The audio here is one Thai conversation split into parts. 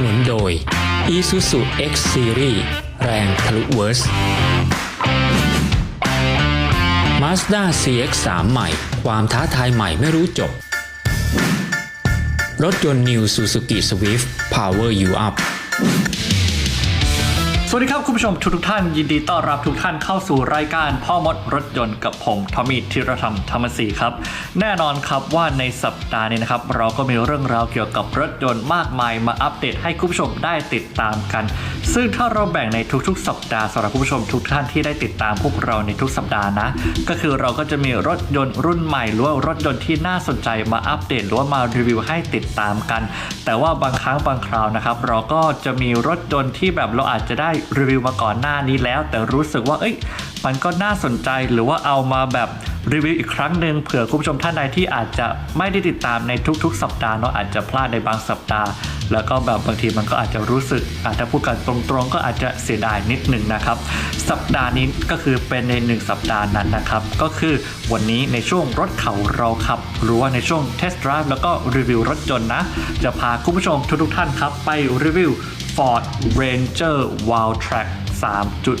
สนุนโดย Isuzu X Series แรงทะลุเวิร์ส Mazda CX-3 ใหม่ ความท้าทายใหม่ไม่รู้จบ รถยนต์ New Suzuki Swift Power You Up สวัสดีครับ คุณผู้ชมทุกทุกท่าน ยินดีต้อนรับทุกท่านเข้าสู่รายการพ่อมดรถยนต์กับผมทอมมี่ธีรธรรมธรรมศรีครับ แน่นอนครับว่าในสัปดาห์นี้นะครับ เราก็มีเรื่องราวเกี่ยวกับรถยนต์มากมายมาอัปเดตให้คุณผู้ชมได้ติดตามกัน ซึ่งถ้าเราแบ่งในทุกๆ สัปดาห์สำหรับคุณผู้ชมทุกท่านที่ได้ติดตามพวกเราในทุกสัปดาห์นะ ก็คือเราก็จะมีรถยนต์รุ่นใหม่หรือว่ารถยนต์ที่น่าสนใจมาอัปเดตหรือว่ามารีวิวให้ติดตามกัน แต่ว่าบางครั้งบางคราวนะครับเราก็จะมีรถยนต์ที่แบบเราอาจจะได้รีวิวมาก่อนหน้านี้แล้ว แต่รู้สึกว่าเอ้ยมันก็น่าสนใจหรือว่าเอามาแบบรีวิวอีกครั้งหนึ่งเผื่อคุณผู้ชมท่านใดที่อาจจะไม่ได้ติดตามในทุกๆ สัปดาห์เนาะอาจจะพลาดในบางสัปดาห์ แล้วก็แบบบางทีมันก็อาจจะรู้สึกอาจจะพูดกันตรงๆ ก็อาจจะเสียดายนิดหนึ่งนะครับ สัปดาห์นี้ก็คือเป็นในหนึ่งสัปดาห์นั้นนะครับ ก็คือวันนี้ในช่วงรถเขาเราขับ หรือว่าในช่วงเทสต์ดรฟ์แล้วก็รีวิวรถยนต์นะ จะพาคุณผู้ชมทุกๆท่านครับไปรีวิว Ford Ranger Wild Track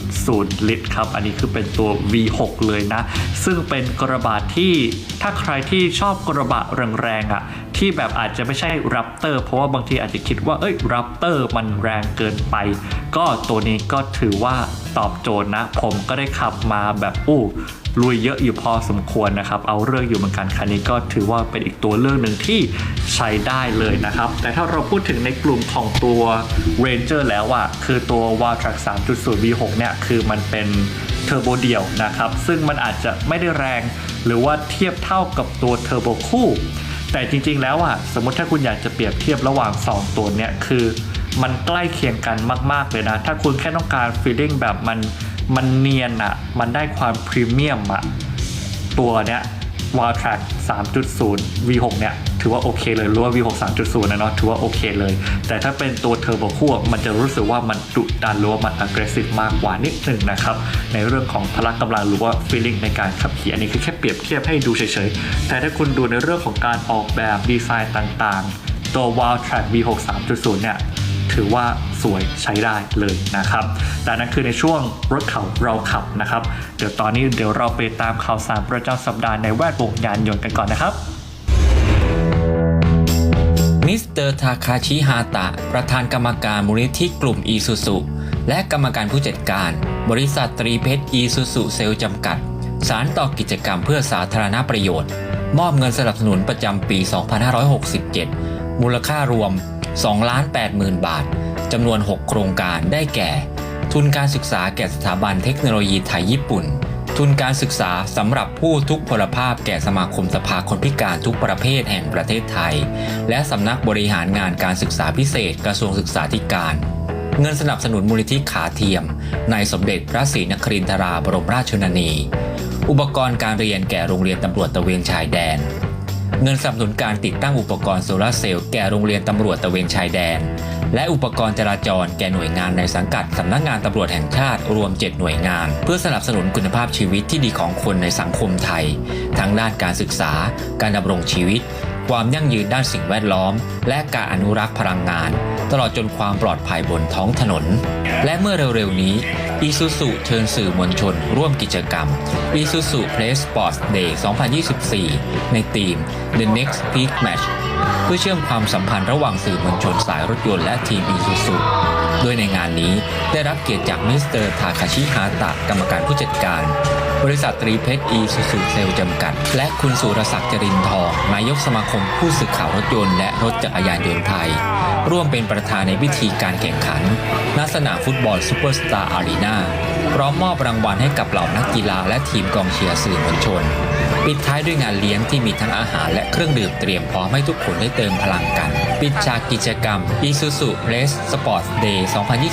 3.0 ลิตรครับ อันนี้คือเป็นตัว V6 เลยนะ ซึ่งเป็นกระบะที่ถ้าใครที่ชอบกระบะแรงๆอะ่ะที่แบบอาจจะไม่ใช่รัปเตอร์เพราะว่าบางทีอาจจะคิดว่าเอ้ยรัปเตอร์มันแรงเกินไป ก็ตัวนี้ก็ถือว่าตอบโจทย์นะ ผมก็ได้ขับมาแบบอู้ ลุยเยอะอยู่พอสมควรนะครับ เอาเรื่องอยู่เหมือนกันคันนี้ก็ถือว่าเป็นอีกตัวเรื่องหนึ่งที่ใช้ได้เลยนะครับ แต่ถ้าเราพูดถึงในกลุ่มของตัว Ranger แล้วอะคือตัว w a l t r a c 3.0 V6 เนี่ยคือมันเป็นเทอร์โบเดี่ยวนะครับ ซึ่งมันอาจจะไม่ได้แรง หรือว่าเทียบเท่ากับตัวเทอร์โบคู่ แต่จริงๆแล้วอะสมมติถ้าคุณอยากจะเปรียบเทียบระหว่าง 2 ตัวเนี่ยคือมันใกล้เคียงกันมาก ๆ เลยนะ ถ้าคุณแค่ต้องการ feeling แบบมัน มันเนียนอะมันได้ความพรีเมียมอะตัวเนี้ย w a l t r a c 3.0 V6 เนี่ย ถือว่าโอเคเลยหรือว่า V6 3.0 นะเนาะถือว่าโอเคเลย แต่ถ้าเป็นตัวเทอร์โบคู่อะมันจะรู้สึกว่ามันดุดันหรือว่ามัน aggressive มากกว่านิดหนึ่งนะครับ ในเรื่องของพละกำลังหรือว่า feeling ในการขับขี่อันนี้คือแค่เปรียบเทียบให้ดูเฉยๆ แต่ถ้าคุณดูในเรื่องของการออกแบบดีไซน์ต่างๆ ตัว w a l t r a c V6 3.0 เนี่ย ถือว่าสวยใช้ได้เลยนะครับ แต่นั่นคือในช่วงรถเขาเราขับนะครับ เดี๋ยวตอนนี้เดี๋ยวเราไปตามข่าวสารประจำสัปดาห์ในแวดวงยานยนต์กันก่อนนะครับมิสเตอร์ทาคาชิฮาตะ ประธานกรรมการมูลนิธิกลุ่มอีซูซุและกรรมการผู้จัดการ บริษัทตรีเพชรอีซูซุเซลจำกัด สารต่อกิจกรรมเพื่อสาธารณประโยชน์ มอบเงินสนับสนุนประจำปี 2567 มูลค่ารวม 2ล้าน8 0,000 บาทจำนวน 6 โครงการได้แก่ ทุนการศึกษาแก่สถาบันเทคโนโลยีไทยญี่ปุ่น ทุนการศึกษาสำหรับผู้ทุกพลภาพแก่สมาคมสภาคนพิการทุกประเภทแห่งประเทศไทย และสำนักบริหารงานการศึกษาพิเศษกระทรวงศึกษาธิการเงินสนับสนุนมูลนิธิขาเทียม ในสมเด็จพระศรีนครินทราบรมราชชนนี อุปกรณ์การเรียนแก่โรงเรียนตำรวจตะเวนชายแดน เงินสนับสนุนการติดตั้งอุปกรณ์โซลาร์เซลล์แก่โรงเรียนตำรวจตะเวนชายแดน และอุปกรณ์จราจรแก่หน่วยงานในสังกัดสำนักงานตำรวจแห่งชาติรวม 7 หน่วยงาน เพื่อสนับสนุนคุณภาพชีวิตที่ดีของคนในสังคมไทย ทั้งด้านการศึกษา การดำรงชีวิต ความยั่งยืนด้านสิ่งแวดล้อม และการอนุรักษ์พลังงาน ตลอดจนความปลอดภัยบนท้องถนน และเมื่อเร็วๆนี้อีซูซุเชิญสื่อมวลชนร่วมกิจกรรม Isuzu Play Sports Day 2024 ในทีม The Next Peak Match เพื่อเชื่อมความสัมพันธ์ระหว่างสื่อมวลชนสายรถยนต์และทีม Isuzu โดยในงานนี้ได้รับเกียรติจากมิสเตอร์ทาคาชิฮาตะกรรมการผู้จัดการ บริษัทตรีเพชรอีซูซูเซลจำกัด และคุณสุรศักดิ์จรินทอง นายกสมาคมผู้สื่อข่าวรถยนต์และรถจักรยานยนต์ไทย ร่วมเป็นประธานในพิธีการแข่งขันณสนามฟุตบอลซูเปอร์สตาร์อารีนาพร้อมมอบรางวัลให้กับเหล่านักกีฬาและทีมกองเชียร์สื่อมวลชน ปิดท้ายด้วยงานเลี้ยงที่มีทั้งอาหารและเครื่องดื่มเตรียมพร้อมให้ทุกคนได้เติมพลังกัน ปิดฉากกิจกรรม Isuzu Race Sports Day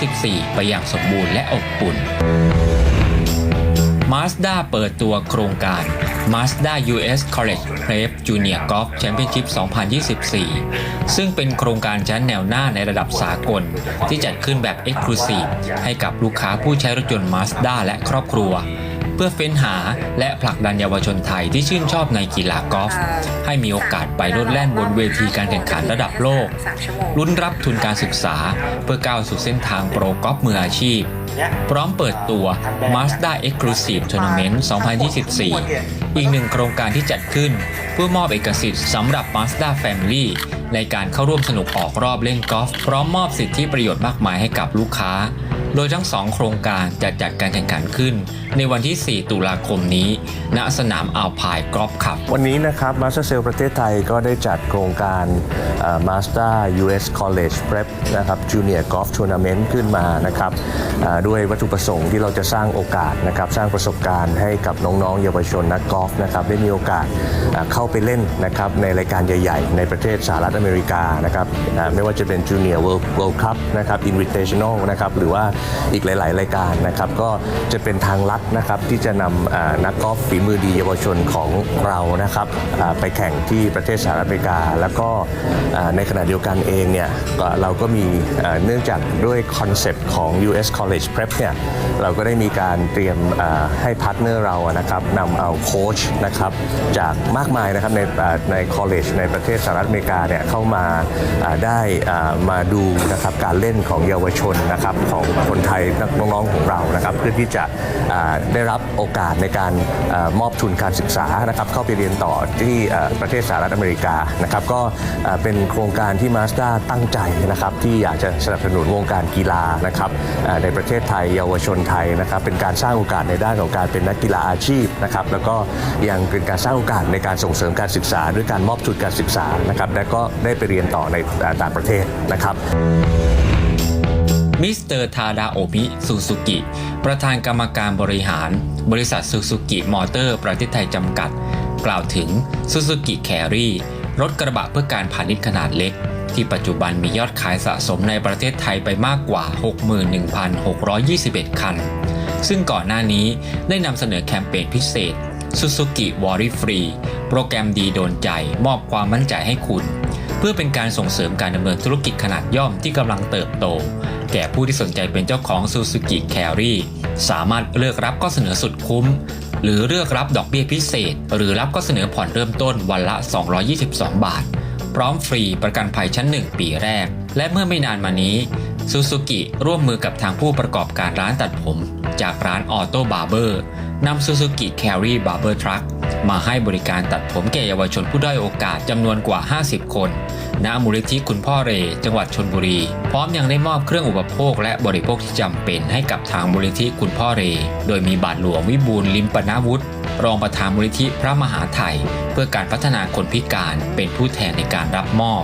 2024 ไปอย่างสมบูรณ์และอบอุ่น Mazda เปิดตัวโครงการ Mazda US College Prep Junior Golf Championship 2024 ซึ่งเป็นโครงการชั้นแนวหน้าในระดับสากล ที่จัดขึ้นแบบ Exclusive ให้กับลูกค้าผู้ใช้รถยนต์ Mazda และครอบครัว เพื่อเฟ้นหาและผลักดันเยาวชนไทยที่ชื่นชอบในกีฬากอล์ฟให้มีโอกาสไปโลดแล่นบนเวทีการแข่งขันระดับโลก ลุ้นรับทุนการศึกษาเพื่อก้าวสู่เส้นทางโปรกอล์ฟมืออาชีพ พร้อมเปิดตัว Mazda Exclusive Tournament 2024 อีกหนึ่งโครงการที่จัดขึ้น เพื่อมอบเอกสิทธิ์สำหรับ Mazda Family ในการเข้าร่วมสนุกออกรอบเล่นกอล์ฟพร้อมมอบสิทธิประโยชน์มากมายให้กับลูกค้า โดยทั้งสองโครงการจะจัดการแข่งขันขึ้น ในวันที่ 4 ตุลาคมนี้ ณสนามอัลพายกอล์ฟคลับ วันนี้นะครับ Master Sale ประเทศไทยก็ได้จัดโครงการเอ่อ Mazda US College Prep นะครับ Junior Golf Tournament ขึ้นมานะครับด้วยวัตถุประสงค์ที่เราจะสร้างโอกาสนะครับสร้างประสบการณ์ให้กับน้องๆ เยาวชนนักกอล์ฟนะครับได้มีโอกาสเข้าไปเล่นนะครับในรายการใหญ่ๆ ในประเทศสหรัฐอเมริกานะครับไม่ว่าจะเป็น Junior World World Cup นะครับ Invitational นะครับหรือว่าอีกหลาย ๆ รายการนะครับ ก็จะเป็นทางลัดนะครับที่จะนำนักกอล์ฟฝีมือดีเยาวชนของเรานะครับไปแข่งที่ประเทศสหรัฐอเมริกา แล้วก็ในขณะเดียวกันเองเนี่ยเราก็มีเนื่องจากด้วยคอนเซปต์ของ US College Prep เนี่ยเราก็ได้มีการเตรียมให้พาร์ทเนอร์เรานะครับนำเอาโค้ชนะครับจากมากมายนะครับในใน college ในประเทศสหรัฐอเมริกาเนี่ยเข้ามาอ่าได้อ่ามาดูนะครับการเล่นของเยาวชนนะครับของคนไทยนักน้องๆของเรานะครับเพื่อที่จะได้รับโอกาสในการมอบทุนการศึกษานะครับเข้าไปเรียนต่อที่ประเทศสหรัฐอเมริกานะครับก็เป็นโครงการที่ Mazda ตั้งใจนะครับที่อยากจะสนับสนุนวงการกีฬานะครับในประเทศไทยเยาวชนไทยนะครับเป็นการสร้างโอกาสในด้านของการเป็นนักกีฬาอาชีพนะครับแล้วก็ยังเป็นการสร้างโอกาสในการส่งเสริมการศึกษาด้วยการมอบทุนการศึกษานะครับและก็ได้ไปเรียนต่อในต่างประเทศนะครับ มิสเตอร์ทาดาโอมิซูซูกิ ประธานกรรมการบริหาร บริษัทซูซูกิมอเตอร์ประเทศไทยจำกัด กล่าวถึงซูซูกิแครี่รถกระบะเพื่อการพาณิชย์ขนาดเล็ก ที่ปัจจุบันมียอดขายสะสมในประเทศไทยไปมากกว่า 61,621 คัน ซึ่งก่อนหน้านี้ได้นำเสนอแคมเปญพิเศษ Suzuki Worry Free โปรแกรมดีโดนใจมอบความมั่นใจให้คุณ เพื่อเป็นการส่งเสริมการดำเนินธุรกิจขนาดย่อมที่กำลังเติบโต แก่ผู้ที่สนใจเป็นเจ้าของ Suzuki Carry สามารถเลือกรับข้อเสนอสุดคุ้ม หรือเลือกรับดอกเบี้ยพิเศษ หรือรับข้อเสนอผ่อนเริ่มต้นวันละ 222 บาท พร้อมฟรีประกันภัยชั้น 1 ปีแรก และเมื่อไม่นานมานี้ซูซูกิร่วมมือกับทางผู้ประกอบการร้านตัดผม จากร้านออโต้บาร์เบอร์ นำซูซูกิแครีบาร์เบอร์ทรัคมาให้บริการตัดผมแก่เยาวชนผู้ด้อยโอกาสจำนวนกว่า 50 คน ณ มูลนิธิคุณพ่อเร จังหวัดชนบุรี พร้อมยังได้มอบเครื่องอุปโภคและบริโภคที่จำเป็นให้กับทางมูลนิธิคุณพ่อเร โดยมีบาทหลวงวิบูลลิมปนาวุฒิรองประธานมูลนิธิพระมหาไทย เพื่อการพัฒนาคนพิการเป็นผู้แทนในการรับมอบ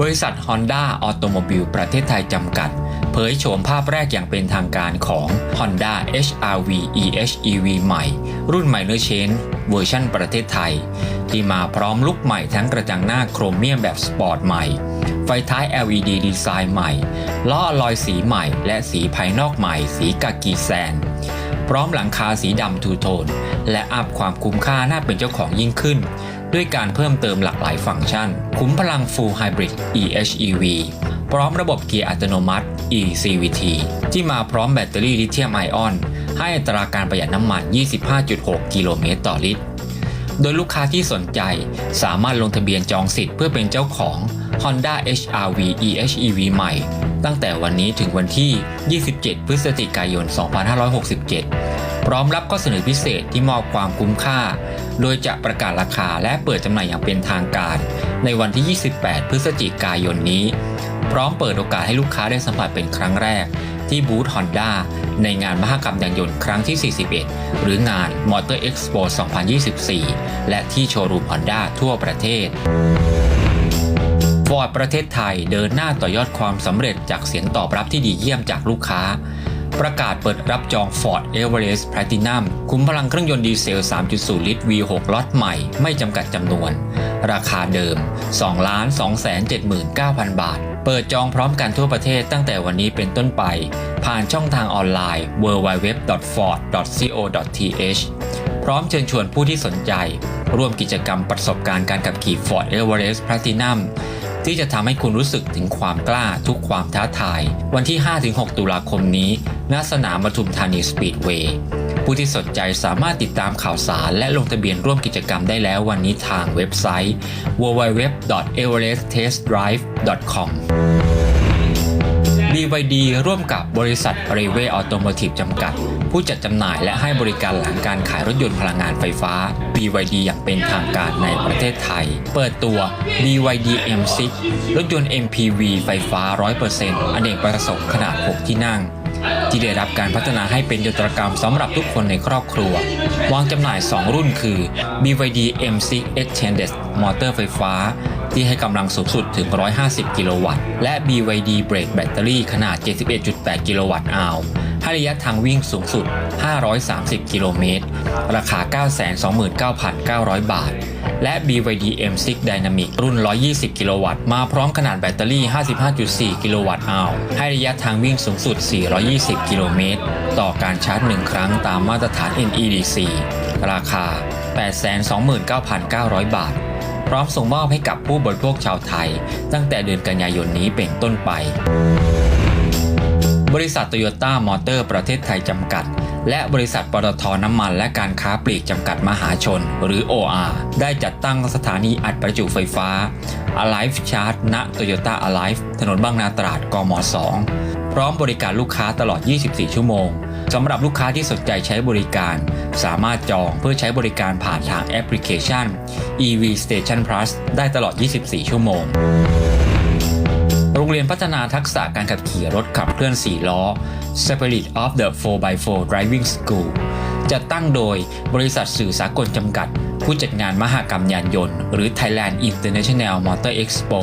บริษัท Honda Automobile ประเทศไทยจำกัด เผยโฉมภาพแรกอย่างเป็นทางการของ Honda HRV EHEV ใหม่ รุ่น Minor Change เวอร์ชันประเทศไทย ที่มาพร้อมลุคใหม่ทั้งกระจังหน้าโครเมียมแบบสปอร์ตใหม่ ไฟท้าย LED ดีไซน์ใหม่ ล้ออลลอยสีใหม่ และสีภายนอกใหม่ สีกากีแซน พร้อมหลังคาสีดำทูโทน และอัพความคุ้มค่าน่าเป็นเจ้าของยิ่งขึ้น ด้วยการเพิ่มเติมหลากหลายฟังก์ชัน คุ้มพลัง Full Hybrid EHEV พร้อมระบบเกียร์อัตโนมัติ eCVT ที่มาพร้อมแบตเตอรี่ลิเธียมไอออน ให้อัตราการประหยัดน้ำมัน 25.6 กิโลเมตรต่อลิตร โดยลูกค้าที่สนใจสามารถลงทะเบียนจองสิทธิ์เพื่อเป็นเจ้าของ Honda HRV EHEV ใหม่ ตั้งแต่วันนี้ถึงวันที่ 27 พฤศจิกายน 2567 พร้อมรับข้อเสนอพิเศษที่มอบความคุ้มค่า โดยจะประกาศราคาและเปิดจำหน่ายอย่างเป็นทางการ ในวันที่ 28 พฤศจิกายนนี้ พร้อมเปิดโอกาสให้ลูกค้าได้สัมผัสเป็นครั้งแรก ที่บูธ Honda ในงานมหกรรมยานยนต์ครั้งที่ 41 หรืองาน Motor Expo 2024 และที่โชว์รูม Honda ทั่วประเทศฟอร์ดประเทศไทยเดินหน้าต่อยอดความสำเร็จจากเสียงตอบรับที่ดีเยี่ยมจากลูกค้า ประกาศเปิดรับจอง Ford Everest Platinum คุ้มพลังเครื่องยนต์ดีเซล 3.0 ลิตร V6 ล็อตใหม่ไม่จำกัดจำนวน ราคาเดิม 2,279,000 บาท เปิดจองพร้อมกันทั่วประเทศตั้งแต่วันนี้เป็นต้นไป ผ่านช่องทางออนไลน์ www.ford.co.th พร้อมเชิญชวนผู้ที่สนใจ ร่วมกิจกรรมประสบการณ์การขับขี่ Ford Everest Platinum ที่จะทำให้คุณรู้สึกถึงความกล้าทุกความท้าทาย วันที่ 5-6 ตุลาคมนี้ ณ สนามปทุมธานีสปีดเวย์ ผู้ที่สนใจสามารถติดตามข่าวสาร และลงทะเบียนร่วมกิจกรรมได้แล้ววันนี้ทางเว็บไซต์ www.everesttestdrive.com BYD ร่วมกับบริษัท r e v e Automotive จำกัด ผู้จัดจำหน่ายและให้บริการหลังการขายรถยนต์พลังงานไฟฟ้า BYD อย่างเป็นทางการในประเทศไทย เปิดตัว BYD M6 รถยนต์ MPV ไฟฟ้า 100%อเนกประสงค์ขนาด 6 ที่นั่ง ที่ได้รับการพัฒนาให้เป็นยนตรกรรมสำหรับทุกคนในครอบครัว วางจำหน่าย 2 รุ่นคือ BYD M6 Extended มอเตอร์ไฟฟ้า ที่ให้กำลังสูงสุดถึง 150 กิโลวัตต์ และ BYD Brake แบตเตอรี่ขนาด 71.8 กิโลวัตต์อาวให้ระยะทางวิ่งสูงสุด 530 กิโลเมตร ราคา 929,900 บาท และ BYD M6 Dynamic รุ่น 120 กิโลวัตต์ มาพร้อมขนาดแบตเตอรี่ 55.4 กิโลวัตต์อาวให้ระยะทางวิ่งสูงสุด 420 กิโลเมตร ต่อการชาร์จ 1 ครั้งตามมาตรฐาน NEDC ราคา 829,900 บาท พร้อมส่งมอบให้กับผู้บริโภคชาวไทย ตั้งแต่เดือนกันยายนนี้เป็นต้นไป บริษัทโตโยต้ามอเตอร์ประเทศไทยจำกัด และบริษัทปตทน้ำมันและการค้าปลีกจำกัดมหาชน หรือ OR ได้จัดตั้งสถานีอัดประจุไฟฟ้า Alive Charge ณ Toyota Alive ถนนบางนาตราดกม 2 พร้อมบริการลูกค้าตลอด 24 ชั่วโมงสำหรับลูกค้าที่สนใจใช้บริการ สามารถจองเพื่อใช้บริการผ่านทางแอปพลิเคชัน EV Station Plus ได้ตลอด 24 ชั่วโมง งเรียนพัฒนาทักษะการขับขี่รถขับเคลื่อน 4 ล้อ Spirit of the 4x4 Driving School จัดตั้งโดยบริษัทสื่อสากลจำกัด ผู้จัดงานมหกรรมยานยนต์ หรือ Thailand International Motor Expo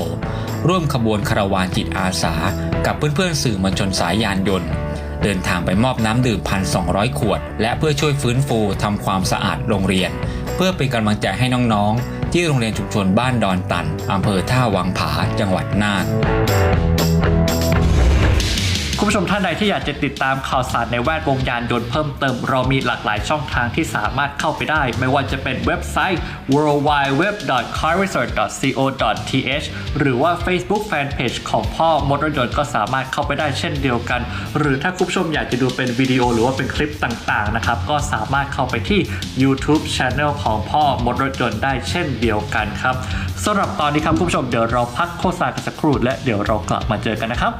ร่วมขบวนคาราวานจิตอาสา กับเพื่อนๆสื่อมวลชนสายยานยนต์ เดินทางไปมอบน้ำดื่ม 1,200 ขวด และเพื่อช่วยฟื้นฟูทำความสะอาดโรงเรียน เพื่อเป็นกำลังใจให้น้องๆ ที่โรงเรียนชุมชนบ้านดอนตันอำเภอท่าวังผาจังหวัดน่าน ผู้ชมท่านใดที่อยากจะติดตามข่าวสารในแวดวงยานยนต์เพิ่มเติม เรามีหลากหลายช่องทางที่สามารถเข้าไปได้ ไม่ว่าจะเป็นเว็บไซต์ worldwideweb.carresearch.co.th หรือว่า Facebook Fanpage ของพ่อมดรถยนต์ก็สามารถเข้าไปได้เช่นเดียวกัน หรือถ้าคุณผู้ชมอยากจะดูเป็นวิดีโอหรือว่าเป็นคลิปต่างๆนะครับก็สามารถเข้าไปที่ YouTube Channel ของพ่อมดรถยนต์ได้เช่นเดียวกันครับสำหรับตอนนี้ครับคุณผู้ชมเดี๋ยวเราพักโฆษณากันสักครู่และเดี๋ยวเรากลับมาเจอกันนะครับ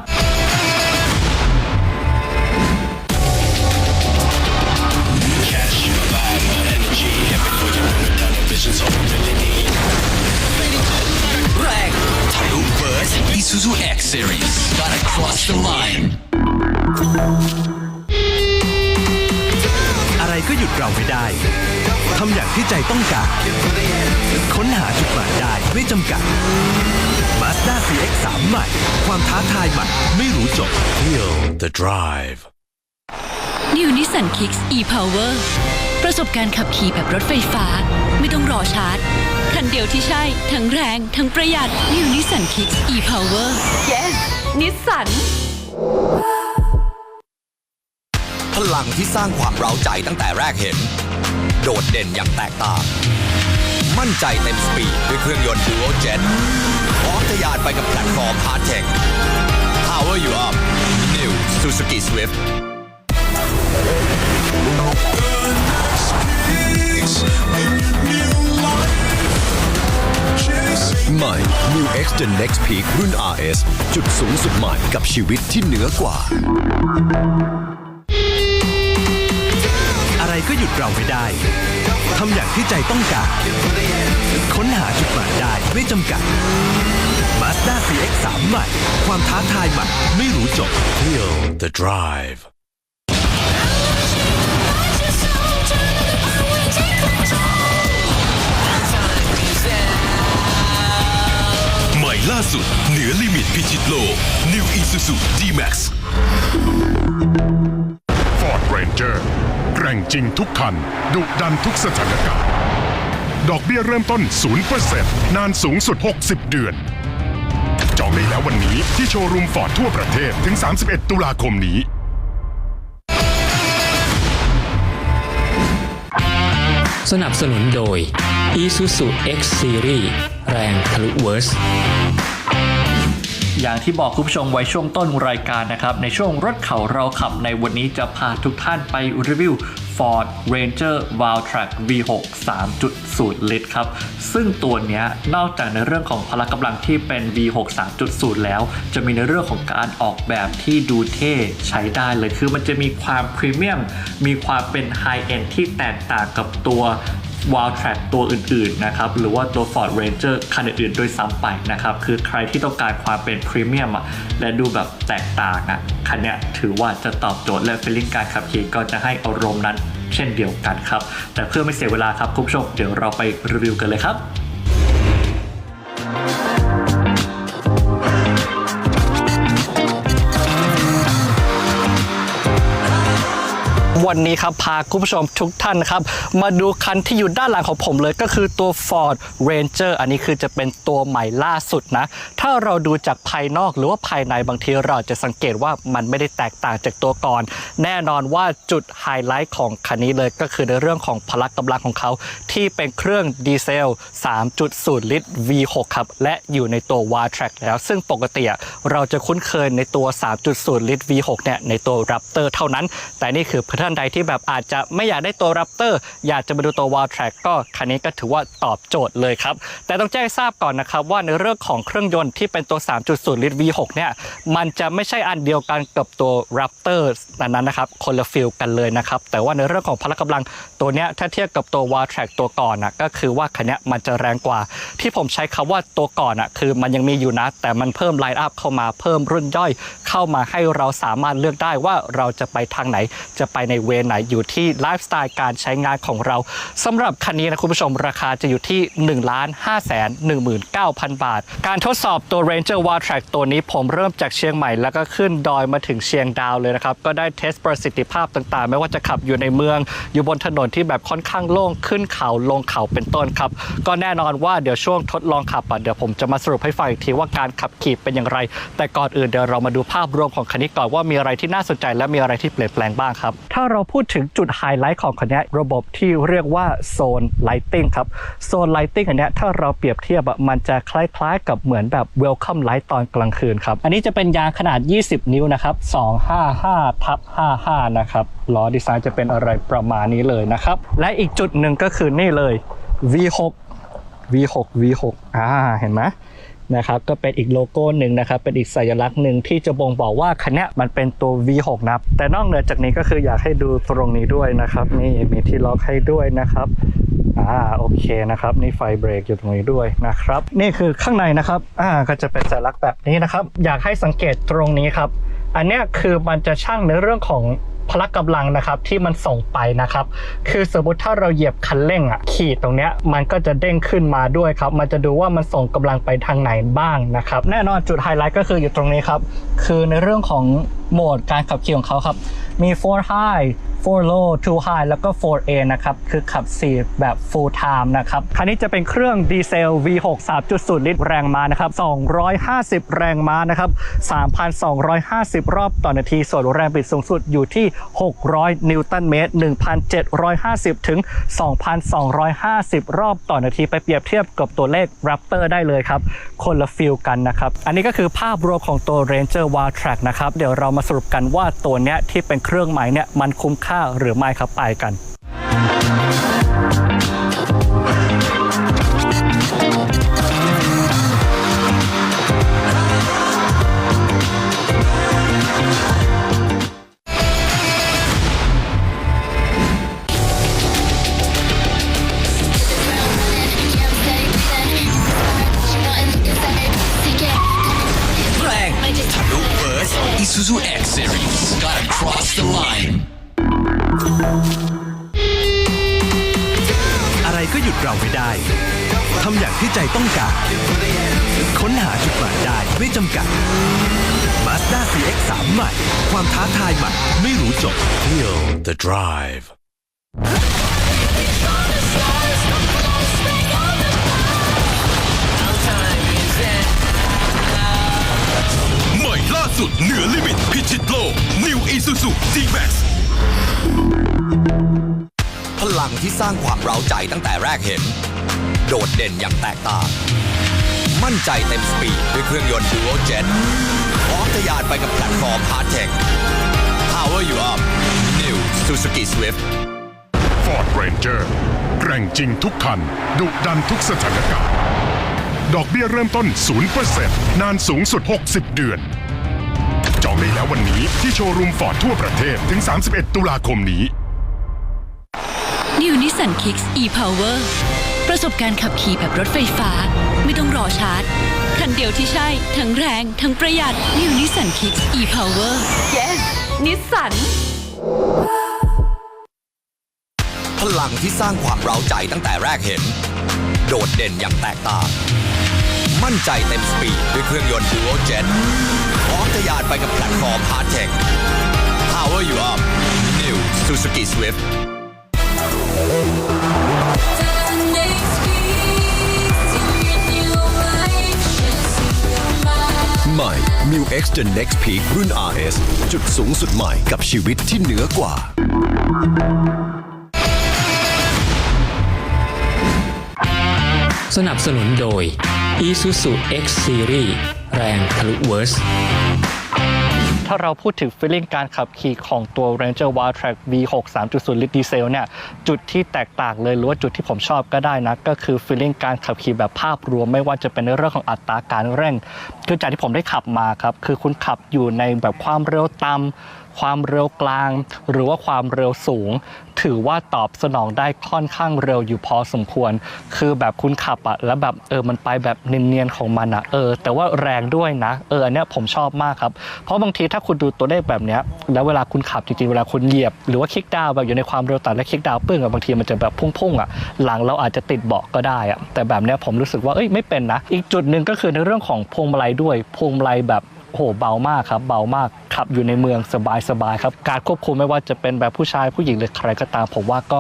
cross the line อะไรก็หยุดเราไม่ได้ ทำอย่างที่ใจต้องการ ค้นหาจุดหมายได้ไม่จำกัด Mazda CX-3 ใหม่ ความท้าทายใหม่ไม่รู้จบ Feel the drive. New Nissan Kicks e-Power ประสบการณ์ขับขี่แบบรถไฟฟ้า ไม่ต้องรอชาร์จ คันเดียวที่ใช่ ทั้งแรง ทั้งประหยัด New Nissan Kicks e-Power yes นิสสัน พลังที่สร้างความเร้าใจตั้งแต่แรกเห็น โดดเด่นอย่างแตกต่าง มั่นใจเต็มสปีดด้วยเครื่องยนต์ Dual Jet พร้อมทะยานไปกับแพลตฟอร์ม Hard Tech Power You Up New Suzuki Swift ใหม่ New X The Next Peak รุ่น RS จุดสูงสุดใหม่กับชีวิตที่เหนือกว่า อะไรก็หยุดเราไม่ได้ ทำอย่างที่ใจต้องการ ค้นหาจุดหมายได้ไม่จำกัด Mazda CX-3 ใหม่ ความท้าทายใหม่ไม่รู้จบ Feel the drive. ล่าสุด เหนือลิมิตพิชิตโลก New Isuzu D-Max Ford Ranger แกร่งจริงทุกคัน ดุดันทุกสถานการณ์ ดอกเบี้ยเริ่มต้น 0%นานสูงสุด 60 เดือน จองได้แล้ววันนี้ที่โชว์รูมฟอร์ดทั่วประเทศถึง 31 ตุลาคมนี้สนับสนุนโดย Isuzu X Series แรงทะลุเวิร์สอย่างที่บอกคุณผู้ชมไว้ช่วงต้นรายการนะครับ ในช่วงรถเขาเราขับในวันนี้จะพาทุกท่านไปรีวิว Ford Ranger v a l t r a c V6 3.0 ลิตรครับ ซึ่งตัวนี้นอกจากในเรื่องของพละกำลังที่เป็น V6 3.0 แล้ว จะมีในเรื่องของการออกแบบที่ดูเท่ใช้ได้เลย คือมันจะมีความพรีเมียม มีความเป็นไฮเอนที่แตกต่างกับตัว w i l d Track ตัวอื่นๆนะครับหรือว่าตัว Ford Ranger คันอื่นๆด้วยซ้ำไปนะครับคือใครที่ต้องการความเป็นพรีเมียมและดูแบบแตกต่างอะคันนี้ถือว่าจะตอบโจทย์และฟีลลิ่งการขับขี่ก็จะให้อารมณ์นั้นเช่นเดียวกันครับ แต่เพื่อไม่เสียเวลาครับคุณผู้ชมเดี๋ยวเราไปรีวิวกันเลยครับ วันนี้ครับพาคุณผู้ชมทุกท่านครับ มาดูคันที่อยู่ด้านหลังของผมเลยก็คือตัว Ford Ranger อันนี้คือจะเป็นตัวใหม่ล่าสุดนะ ถ้าเราดูจากภายนอกหรือว่าภายในบางทีเราจะสังเกตว่ามันไม่ได้แตกต่างจากตัวก่อน แน่นอนว่าจุดไฮไลท์ของคันนี้เลยก็คือในเรื่องของพละกำลังของเขา ที่เป็นเครื่องดีเซล 3.0 ลิตร V6 ครับและอยู่ในตัว w a r t r a c แล้ว ซึ่งปกติเราจะคุ้นเคยในตัว 3.0 ลิตร V6 เนี่ยในตัว Raptor เท่านั้น แต่นี่คือเพื่อนท่านใดที่แบบอาจจะไม่อยากได้ตัว Raptor อยากจะมาดูตัว w a r t r a c ก็คันนี้ก็ถือว่าตอบโจทย์เลยครับ แต่ต้องแจ้งทราบก่อนนะครับว่าในเรื่องของเครื่องยนต์ที่เป็นตัว 3.0 ลิตร V6 เนี่ยมันจะไม่ใช่อันเดียวกันกับตัว Raptor นั้นนะครับ คนละฟิลกันเลยนะครับ แต่ว่าในเรื่องของพละกำลังตัวเนี้ยถ้าเทียบกับตัว w a r t r a c ตัวก่อนนะก็คือว่าคันนี้มันจะแรงกว่า ที่ผมใช้คำว่าตัวก่อนอะคือมันยังมีอยู่นะ แต่มันเพิ่มไลน์อัพเข้ามาเพิ่มรุ่นย่อย เข้ามาให้เราสามารถเลือกได้ว่าเราจะไปทางไหนจะไปในเวไหนอยู่ที่ไลฟ์สไตล์การใช้งานของเราสำหรับคันนี้นะคุณผู้ชมราคาจะอยู่ที่ 1 5 1 9 0 0 0 บาท การทดสอบตัว Ranger w a r t r a c ตัวนี้ผมเริ่มจากเชียงใหม่แล้วก็ขึ้นดอยมาถึงเชียงดาวเลยนะครับ ก็ได้เทสประสิทธิภาพต่างๆ ไม่ว่าจะขับอยู่ในเมือง อยู่บนถนนที่แบบค่อนข้างโล่งขึ้นเขาลงเขาเป็นต้นครับ ก็แน่นอนว่าเดี๋ยวช่วงทดลองขับอะเดี๋ยวผมจะมาสรุปให้ฟังอีกทีว่าการขับขี่เป็นอย่างไร แต่ก่อนอื่นเดี๋ยวเรามาดูภาพรวมของคันนี้ก่อนว่ามีอะไรที่น่าสนใจและมีอะไรที่เปลี่ยนแปลงบ้างครับถ้าเราพูดถึงจุดไฮไลท์ของคันนี้ระบบที่เรียกว่าโซนไลติงครับโซนไลติงอันนี้ถ้าเราเปรียบเทียบมันจะคล้ายๆ กับเหมือนแบบเวลคัมไลท์ตอนกลางคืนครับ อันนี้จะเป็นยางขนาด 20 นิ้วนะครับ 255ทับ55 นะครับล้อดีไซน์จะเป็นอะไรประมาณนี้เลยนะครับ และอีกจุดหนึ่งก็คือนี่เลย V6 V6 V6 อ่าเห็นไหม นะครับก็เป็นอีกโลโก้หนึ่งนะครับเป็นอีกสัญลักษณ์หนึ่งที่จะบ่งบอกว่าคันนี้มันเป็นตัว V6 นะครับแต่นอกเหนือจากนี้ก็คืออยากให้ดูตรงนี้ด้วยนะครับนี่มีที่ล็อกให้ด้วยนะครับอ่าโอเคนะครับนี่ไฟเบรกอยู่ตรงนี้ด้วยนะครับ นี่คือข้างในนะครับอ่าก็จะเป็นสัญลักษณ์แบบนี้นะครับ อยากให้สังเกตตรงนี้ครับ อันนี้คือมันจะช่างในเรื่องของ พละกำลังนะครับที่มันส่งไปนะครับ คือสมมติถ้าเราเหยียบคันเร่งอะขีดตรงเนี้ยมันก็จะเด้งขึ้นมาด้วยครับ มันจะดูว่ามันส่งกำลังไปทางไหนบ้างนะครับ แน่นอนจุดไฮไลท์ก็คืออยู่ตรงนี้ครับ คือในเรื่องของโหมดการขับขี่ของเขาครับ มี4 high 4 low 2 high แล้วก็ 4A นะครับ คือขับ 4 แบบ full time นะครับ คันนี้จะเป็นเครื่องดีเซล V6 3.0 ลิตรแรงม้านะครับ 250 แรงม้านะครับ 3,250 รอบต่อนาที ส่วนแรงบิดสูงสุดอยู่ที่ 600 นิวตันเมตร 1,750 ถึง 2,250 รอบต่อนาที ไปเปรียบเทียบกับตัวเลข Raptor ได้เลยครับ คนละฟิลกันนะครับ อันนี้ก็คือภาพรวมของตัว Ranger w a r Track นะครับ เดี๋ยวเรามาสรุปกันว่าตัวเนี้ยที่เป็นเครื่องใหม่เนี่ยมันคุ้มค่าหรือไม่ครับไปกัน เราไม่ได้ ทำอย่างที่ใจต้องการ ค้นหาจุดหมายได้ไม่จำกัด Mazda CX-3 ใหม่ ความท้าทายใหม่ไม่รู้จบ Feel the drive. ใหม่ล่าสุดเหนือลิมิตพิชิตโลก New Isuzu D-Max พลังที่สร้างความเร้าใจตั้งแต่แรกเห็น โดดเด่นอย่างแตกต่าง มั่นใจเต็มสปีดด้วยเครื่องยนต์ Dual Jet พร้อมทะยานไปกับแพลตฟอร์ม Hard Tech Power you up New Suzuki Swift Ford Ranger แกร่งจริงทุกคัน ดุดันทุกสถานการณ์ ดอกเบี้ยเริ่มต้น 0%นานสูงสุด 60 เดือน จองได้แล้ววันนี้ที่โชว์รูมฟอร์ดทั่วประเทศถึง 31 ตุลาคมนี้ New Nissan Kicks e-Power ประสบการณ์ขับขี่แบบรถไฟฟ้า ไม่ต้องรอชาร์จ คันเดียวที่ใช่ ทั้งแรง ทั้งประหยัด New Nissan Kicks e-Power yes นิสสันพลังที่สร้างความเร้าใจตั้งแต่แรกเห็น โดดเด่นอย่างแตกต่าง มั่นใจเต็มสปีดด้วยเครื่องยนต์ Dual Jet พร้อมทะยานไปกับแพลตฟอร์ม Hard Tech Power you up New Suzuki Swift ใหม่ New X The Next Peak รุ่น RS จุดสูงสุดใหม่กับชีวิตที่เหนือกว่า สนับสนุนโดย Isuzu X Series แรงทะลุเวิร์ส ถ้าเราพูดถึงฟีลลิ่งการขับขี่ของตัว Ranger Wild Track V6 3.0 ลิตรดีเซลเนี่ยจุดที่แตกต่างเลยหรือว่าจุดที่ผมชอบก็ได้นะ ก็คือฟีลลิ่งการขับขี่แบบภาพรวมไม่ว่าจะเป็นในเรื่องของอัตราการเร่ง คือจากที่ผมได้ขับมาครับ คือคุณขับอยู่ในแบบความเร็วต่ำ ความเร็วกลาง หรือว่าความเร็วสูง ถือว่าตอบสนองได้ค่อนข้างเร็วอยู่พอสมควร คือแบบคุณขับอะแล้วแบบเออมันไปแบบเนียนๆของมันอะเออ แต่ว่าแรงด้วยนะ เอออันเนี้ยผมชอบมากครับ เพราะบางทีถ้าคุณดูตัวเลขแบบเนี้ยแล้วเวลาคุณขับจริงๆเวลาคุณเหยียบ หรือว่าคลิกดาวแบบอยู่ในความเร็วต่ำและคลิกดาวปึ้งอะบางทีมันจะแบบพุ่งๆอะหลังเราอาจจะติดเบาะก็ได้อะแต่แบบเนี้ยผมรู้สึกว่าเอ้ยไม่เป็นนะ อีกจุดหนึ่งก็คือในเรื่องของพวงมาลัยด้วยพวงมาลัยแบบ โอ้โหเบามากครับ เบามากขับอยู่ในเมืองสบายๆครับ การควบคุมไม่ว่าจะเป็นแบบผู้ชายผู้หญิงหรือใครก็ตาม ผมว่าก็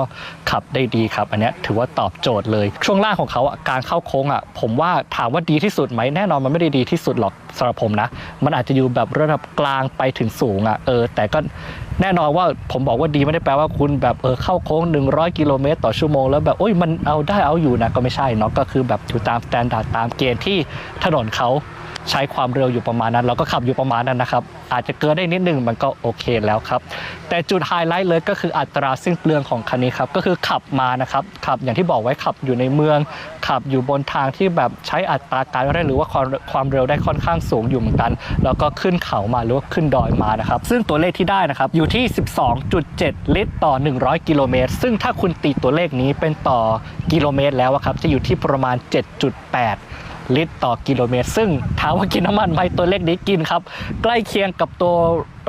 ขับได้ดีครับ อันนี้ถือว่าตอบโจทย์เลย ช่วงล่างของเขาอะการเข้าโค้งอะผมว่าถามว่าดีที่สุดไหมแน่นอนมันไม่ได้ดีที่สุดหรอกสำหรับผมนะ มันอาจจะอยู่แบบระดับกลางไปถึงสูงอะเออ แต่ก็แน่นอนว่าผมบอกว่าดีไม่ได้แปลว่าคุณแบบเออเข้าโค้ง 100 กิโลเมตรต่อชั่วโมงแล้วแบบโอ้ยมันเอาได้เอาอยู่นะก็ไม่ใช่เนาะก็คือแบบอยู่ตามสแตนดาร์ดตามเกณฑ์ที่ถนนเขา ใช้ความเร็วอยู่ประมาณนั้น เราก็ขับอยู่ประมาณนั้นนะครับ อาจจะเกินได้นิดนึงมันก็โอเคแล้วครับ แต่จุดไฮไลท์เลยก็คืออัตราสิ้นเปลืองของคันนี้ครับก็คือขับมานะครับขับอย่างที่บอกไว้ขับอยู่ในเมือง ขับอยู่บนทางที่แบบใช้อัตราการเร่งหรือว่าความความเร็วได้ค่อนข้างสูงอยู่เหมือนกัน แล้วก็ขึ้นเขามาหรือว่าขึ้นดอยมานะครับ ซึ่งตัวเลขที่ได้นะครับอยู่ที่ 12.7 ลิตรต่อ 100 กิโลเมตร ซึ่งถ้าคุณตีตัวเลขนี้เป็นต่อกิโลเมตรแล้วครับจะอยู่ที่ประมาณ 7.8 ลิตรต่อกิโลเมตร ซึ่งถามว่ากินน้ำมันไหมตัวเลขนี้กินครับ ใกล้เคียงกับตัว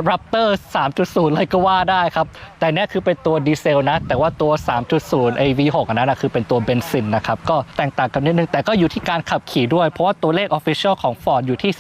Raptor 3.0 เลยก็ว่าได้ครับ แต่เนี้ยคือเป็นตัวดีเซลนะ แต่ว่าตัว 3.0ไอ V6 อันนั้นนะคือเป็นตัวเบนซินนะครับ ก็แตกต่างกันนิดนึง แต่ก็อยู่ที่การขับขี่ด้วย เพราะว่าตัวเลข Official ของ Ford อยู่ที่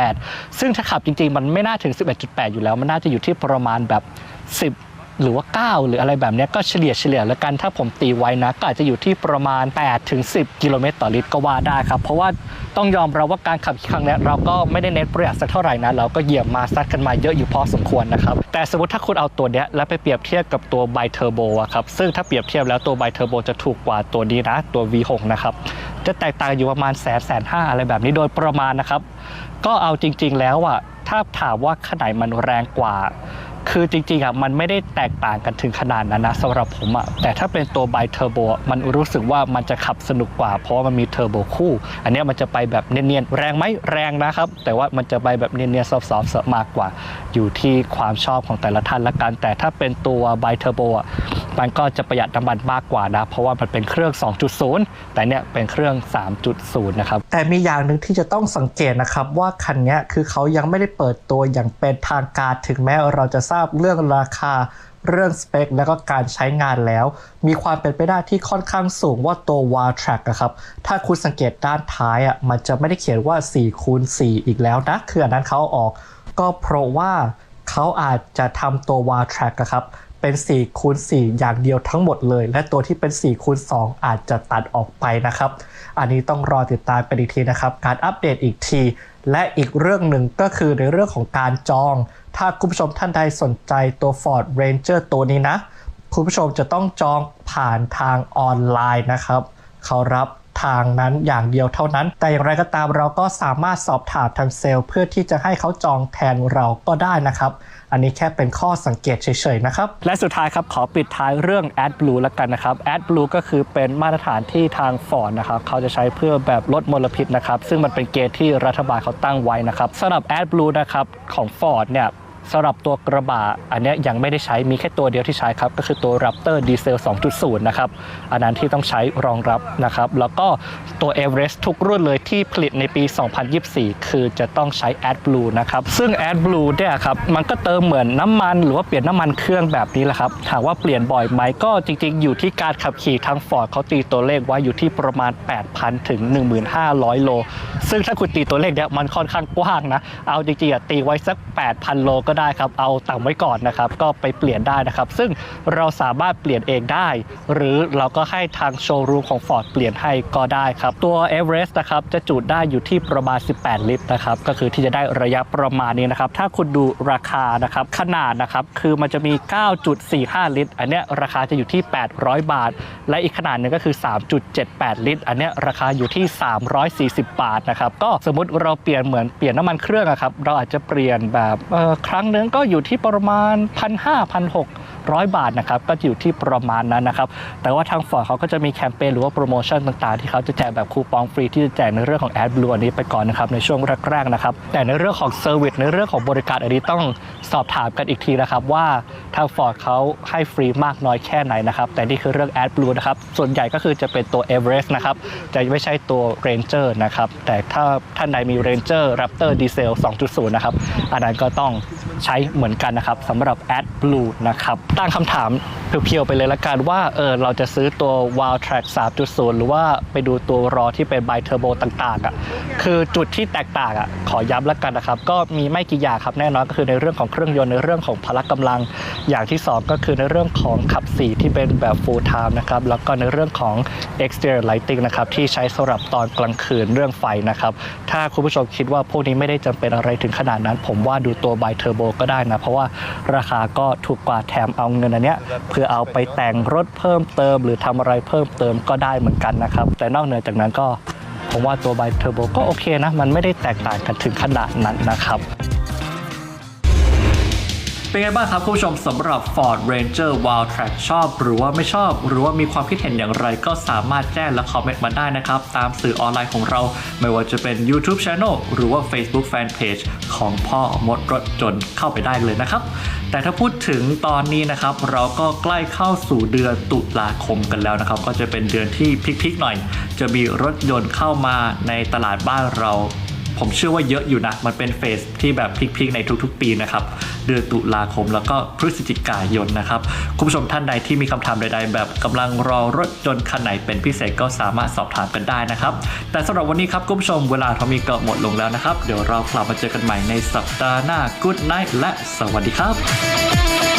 11.8 ซึ่งถ้าขับจริงๆ มันไม่น่าถึง 11.8 อยู่แล้ว มันน่าจะอยู่ที่ประมาณแบบ 10 หรือว่า 9 หรืออะไรแบบนี้ก็เฉลี่ยเฉลี่ยแล้วกันถ้าผมตีไว้นะก็อาจจะอยู่ที่ประมาณ8ถึง10 กิโลเมตรต่อลิตรก็ว่าได้ครับ เพราะว่าต้องยอมรับว่าการขับขี่ครั้งนี้เราก็ไม่ได้เน้นประหยัดสักเท่าไหร่นะเราก็เหยียบมาซัดกันมาเยอะอยู่พอสมควรนะครับแต่สมมติถ้าคุณเอาตัวเนี้ยแล้วไปเปรียบเทียบกับตัวไบเทอร์โบอะครับซึ่งถ้าเปรียบเทียบแล้วตัวไบเทอร์โบจะถูกกว่าตัวนี้นะตัว V6 นะครับจะแตกต่างอยู่ประมาณแสนแสนห้าอะไรแบบนี้โดยประมาณนะครับก็เอาจริง ๆ แล้วอะถ้าถามว่าขนาดมันแรงกว่า คือจริงๆอะมันไม่ได้แตกต่างกันถึงขนาดนั้นนะสำหรับผมอะแต่ถ้าเป็นตัวไบเทอร์โบมันรู้สึกว่ามันจะขับสนุกกว่า เพราะว่ามันมีเทอร์โบคู่ อันนี้มันจะไปแบบเนียนๆแรงไหมแรงนะครับ แต่ว่ามันจะไปแบบเนียนๆซอฟต์ๆมากกว่า อยู่ที่ความชอบของแต่ละท่านละกัน แต่ถ้าเป็นตัวไบเทอร์โบอะ มันก็จะประหยัดน้ำมันมากกว่านะ เพราะว่ามันเป็นเครื่อง 2.0 แต่เนี่ยเป็นเครื่อง 3.0 นะครับ แต่มีอย่างหนึ่งที่จะต้องสังเกตนะครับ ว่าคันนี้คือเขายังไม่ได้เปิดตัวอย่างเป็นทางการถึงแม้เราจะทราบเรื่องราคาเรื่องสเปค แล้วก็การใช้งานแล้ว มีความเป็นไปได้ที่ค่อนข้างสูงว่าตัว w a r Track อะครับ ถ้าคุณสังเกตด้านท้ายอะมันจะไม่ได้เขียนว่า4คูณ4อีกแล้วนะ คืออันนั้นเขาออก ก็เพราะว่าเขาอาจจะทำตัว w a r Track อะครับ เป็น4คูณ4อย่างเดียวทั้งหมดเลย และตัวที่เป็น4คูณ2อาจจะตัดออกไปนะครับ อันนี้ต้องรอติดตามกันอีกทีนะครับ การอัปเดตอีกที และอีกเรื่องหนึ่งก็คือในเรื่องของการจอง ถ้าคุณผู้ชมท่านใดสนใจตัว Ford Ranger ตัวนี้นะ คุณผู้ชมจะต้องจองผ่านทางออนไลน์นะครับ เขารับทางนั้นอย่างเดียวเท่านั้น แต่อย่างไรก็ตามเราก็สามารถสอบถามทางเซลล์ เพื่อที่จะให้เขาจองแทนเราก็ได้นะครับ อันนี้แค่เป็นข้อสังเกตเฉยๆนะครับ และสุดท้ายครับ ขอปิดท้ายเรื่อง AdBlue แล้วกันนะครับ AdBlue ก็คือเป็นมาตรฐานที่ทางฟอร์ดนะครับเขาจะใช้เพื่อแบบลดมลพิษนะครับ ซึ่งมันเป็นเกณฑ์ที่รัฐบาลเขาตั้งไว้นะครับสำหรับ AdBlue นะครับของ Ford เนี่ย สำหรับตัวกระบะอันนี้ยังไม่ได้ใช้มีแค่ตัวเดียวที่ใช้ครับ ก็คือตัว Raptor Diesel 2.0 นะครับ อันนั้นที่ต้องใช้รองรับนะครับ แล้วก็ตัว Everest ทุกรุ่นเลยที่ผลิตในปี 2024 คือจะต้องใช้ AdBlue นะครับ ซึ่ง AdBlue เนี่ยครับ มันก็เติมเหมือนน้ำมันหรือว่าเปลี่ยนน้ำมันเครื่องแบบนี้แหละครับ ถามว่าเปลี่ยนบ่อยไหมก็จริงๆ อยู่ที่การขับขี่ทาง Ford เขาตีตัวเลขไว้อยู่ที่ประมาณ 8,000 ถึง 1,500 โล ซึ่งถ้าคุณตีตัวเลขเนี้ยมันค่อนข้างกว้างนะ เอาจริงๆตีไว้สัก 8,000 โลก็ได้ครับ เอาต่ำไว้ก่อนนะครับ ก็ไปเปลี่ยนได้นะครับ ซึ่งเราสามารถเปลี่ยนเองได้ หรือเราก็ให้ทางโชว์รูมของ Ford เปลี่ยนให้ก็ได้ครับ ตัว Everest นะครับจะจุดได้อยู่ที่ประมาณ 18 ลิตรนะครับ ก็คือที่จะได้ระยะประมาณนี้นะครับ ถ้าคุณดูราคานะครับ ขนาดนะครับ คือมันจะมี 9.45 ลิตร อันเนี้ยราคาจะอยู่ที่ 800 บาท และอีกขนาดหนึ่งก็คือ 3.78 ลิตร อันเนี้ยราคาอยู่ที่ 340 บาทนะครับ ก็สมมติเราเปลี่ยนเหมือนเปลี่ยนน้ำมันเครื่องอะครับ เราอาจจะเปลี่ยนแบบครั้งหนึงก็อยู่ที่ประมาณ 1,500-1,600 บาทนะครับก็อยู่ที่ประมาณนั้นนะครับแต่ว่าทางฟอร์ดเขาก็จะมีแคมเปญหรือว่าโปรโมชั่นต่างๆ ที่เขาจะแจกแบบคูปองฟรีที่จะแจกในเรื่องของ AdBlue อันนี้ไปก่อนนะครับในช่วงแรกๆนะครับแต่ในเรื่องของเซอร์วิสในเรื่องของบริการอันนี้ต้องสอบถามกันอีกทีนะครับว่าทางฟอร์ดเขาให้ฟรีมากน้อยแค่ไหนนะครับแต่นี่คือเรื่อง AdBlue นะครับส่วนใหญ่ก็คือจะเป็นตัว Everest นะครับจะไม่ใช่ตัว Ranger นะครับแต่ถ้าท่านใดมี Ranger Raptor Diesel 2.0 นะครับอันนั้นก็ต้อง ใช้เหมือนกันนะครับสำหรับ AdBlue นะครับตั้งคำถามเพียวๆไปเลยละกันว่าเออเราจะซื้อตัว Wow Track 3.0 หรือว่าไปดูตัวรอที่เป็น Bi Turbo ต่างๆอะคือจุดที่แตกต่างอะขอย้ำล้วกันนะครับ ก็มีไม่กี่อย่างครับแน่นอนก็คือในเรื่องของเครื่องยนต์ในเรื่องของพละกำลัง อย่างที่ 2 ก็คือในเรื่องของขับสีที่เป็นแบบ full time นะครับแล้วก็ในเรื่องของ exterior lighting นะครับที่ใช้สำหรับตอนกลางคืนเรื่องไฟนะครับถ้าคุณผู้ชมคิดว่าพวกนี้ไม่ได้จำเป็นอะไรถึงขนาดนั้น ผมว่าดูตัว Bi Turbo ก็ได้นะเพราะว่าราคาก็ถูกกว่าแถมเอาเงินอันเนี้ยเพื่อเอาไปแต่งรถเพิ่มเติม หรือทำอะไรเพิ่มเติมก็ได้เหมือนกันนะครับ แต่นอกเหนือจากนั้นก็ผมว่าตัว Bi Turbo ก็โอเคนะ มันไม่ได้แตกต่างกันถึงขนาดนั้นนะครับเป็นไงบ้างครับคุณผู้ชมสำหรับ Ford Ranger Wild Track ชอบ หรือว่าไม่ชอบ หรือว่ามีความคิดเห็นอย่างไรก็สามารถแจ้งและคอมเมนต์มาได้นะครับ ตามสื่อออนไลน์ของเรา ไม่ว่าจะเป็น YouTube Channel หรือว่า Facebook Fanpage ของพ่อมดรถจนเข้าไปได้เลยนะครับ แต่ถ้าพูดถึงตอนนี้นะครับ เราก็ใกล้เข้าสู่เดือนตุลาคมกันแล้วนะครับ ก็จะเป็นเดือนที่พลิกๆหน่อย จะมีรถยนต์เข้ามาในตลาดบ้านเรา ผมเชื่อว่าเยอะอยู่นะ มันเป็นเฟสที่แบบพลิกๆในทุกๆ ปีนะครับ เดือนตุลาคมแล้วก็พฤศจิกายนนะครับ คุณผู้ชมท่านใดที่มีคำถามใด ๆ แบบกำลังรอรถยนต์คันไหนเป็นพิเศษก็สามารถสอบถามกันได้นะครับ แต่สำหรับวันนี้ครับคุณผู้ชมเวลาทอมีก็หมดลงแล้วนะครับ เดี๋ยวเรากลับมาเจอกันใหม่ในสัปดาห์หน้า Good night และสวัสดีครับ